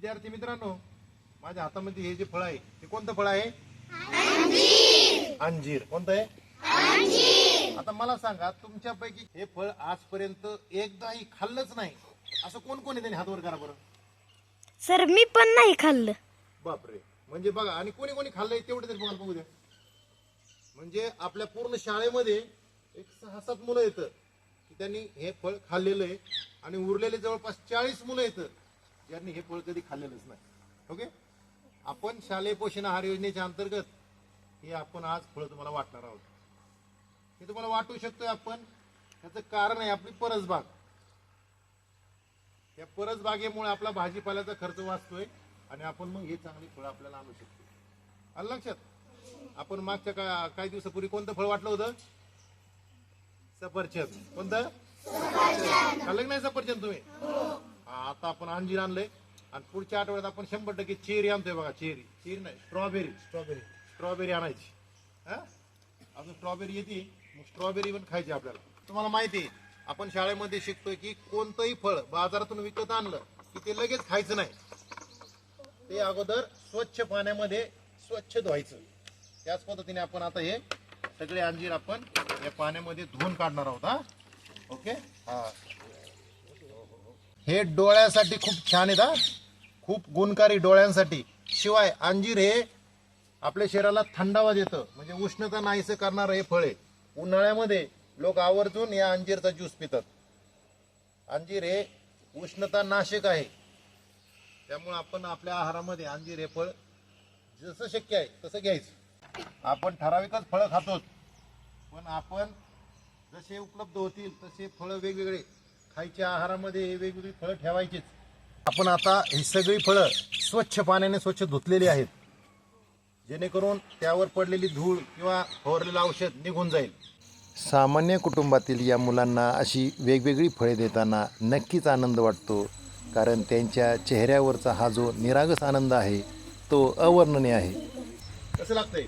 विद्यार्थी मित्रांनो माझ्या हातामध्ये हे जे फळ आहे ते कोणतं फळ आहे? अंजीर. कोणतं आहे? आता मला सांगा तुमच्यापैकी हे फळ आजपर्यंत एकदाही खाल्लंच नाही. असं कोण कोण आहे त्यांनी हात वर करा बरं? सर मी पण नाही खाल्लं. बापरे. म्हणजे बघा आणि कोणी कोणी खाल्लंय तेवढे तरी बघायला बघू द्या. म्हणजे आपल्या पूर्ण शाळेमध्ये एक सहा सात मुलं येतं की त्यांनी हे फळ खाल्लेलं आहे आणि उरलेले जवळपास चाळीस मुलं येतं. यांनी हे फळ कधी खाल्लेलंच नाही. ओके? आपण शालेय पोषण आहार योजनेच्या अंतर्गत हे आपण आज फळ तुम्हाला वाटणार आहोत. हे तुम्हाला वाटू शकतोय आपण. त्याचं कारण आहे आपली परसबाग. या परसबागेमुळे आपला भाजीपाल्याचा खर्च वाचतोय आणि आपण मग हे चांगली फळं आपल्याला आणू शकतो आलं लक्षात? आपण मागच्या का काही दिवसापूर्वी कोणतं फळ वाटलं होतं? सफरचंद. कोणतं? खाल्लं की नाही सफरचंद तुम्ही? आपण अंजीर आणलंय. आणि पुढच्या आठवड्यात आपण शंभर टक्के चेरी आणतोय बघा चेरी. चेरी नाही स्ट्रॉबेरी. स्ट्रॉबेरी. स्ट्रॉबेरी आणायची. हा? अजून स्ट्रॉबेरी येते. मग स्ट्रॉबेरी पण खायची आपल्याला. तुम्हाला माहिती आहे आपण शाळेमध्ये शिकतोय की कोणतंही फळ बाजारातून विकत आणलं की ते लगेच खायचं नाही. ते अगोदर स्वच्छ पाण्यामध्ये स्वच्छ धुवायचं. त्याच पद्धतीने आपण आता हे सगळे अंजीर आपण या पाण्यामध्ये धुवून काढणार आहोत हा. ओके? हा. हे डोळ्यासाठी खूप छान आहेत हा. खूप गुणकारी डोळ्यांसाठी. शिवाय अंजीर हे आपल्या शरीराला थंडावा देतं. म्हणजे उष्णता नाहीसं करणारं हे फळ आहे. उन्हाळ्यामध्ये लोक आवर्जून या अंजीरचा ज्यूस पितात. अंजीर हे उष्णता नाशक आहे. त्यामुळे आपण आपल्या आहारामध्ये अंजीर हे फळ जसं शक्य आहे तसं घ्यायचं. आपण ठराविकच फळं खातो पण आपण जसे उपलब्ध होतील तसे फळं वेगवेगळे खायच्या आहारामध्ये वेगवेगळी फळं ठेवायचीच. आपण आता ही सगळी फळं स्वच्छ पाण्याने स्वच्छ धुतलेली आहेत. जेणेकरून त्यावर पडलेली धूळ किंवा फवारलेलं औषध निघून जाईल. सामान्य कुटुंबातील या मुलांना अशी वेगवेगळी फळे देताना नक्कीच आनंद वाटतो कारण त्यांच्या चेहऱ्यावरचा हा जो निरागस आनंद आहे तो अवर्णनीय आहे. कसं लागतंय?